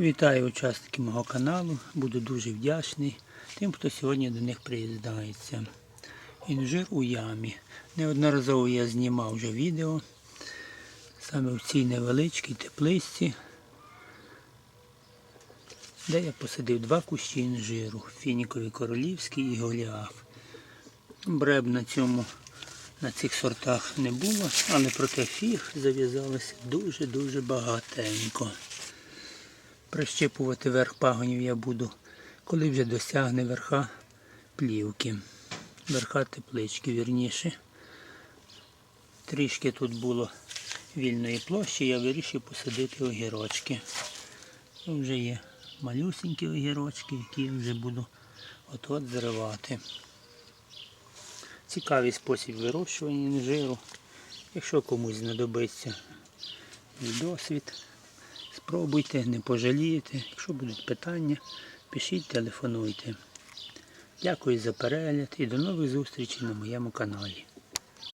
Вітаю учасників мого каналу. Буду дуже вдячний тим, хто сьогодні до них приєднається. Інжир у ямі. Неодноразово я знімав вже відео саме в цій невеличкій тепличці, де я посадив два кущі інжиру. Фініковий королівський і голіаф. Бреб на цьому на цих сортах не було, але проте фіг зав'язалося дуже-дуже багатенько. Прищипувати верх пагонів я буду, коли вже досягне верха плівки. Верха теплички, вірніше. Трішки тут було вільної площі, я вирішив посадити огірочки. Вже є малюсенькі огірочки, які я вже буду от-от зривати. Цікавий спосіб вирощування інжиру. Якщо комусь знадобиться досвід, спробуйте, не пожалієте. Якщо будуть питання, пишіть, телефонуйте. Дякую за перегляд і до нових зустрічей на моєму каналі.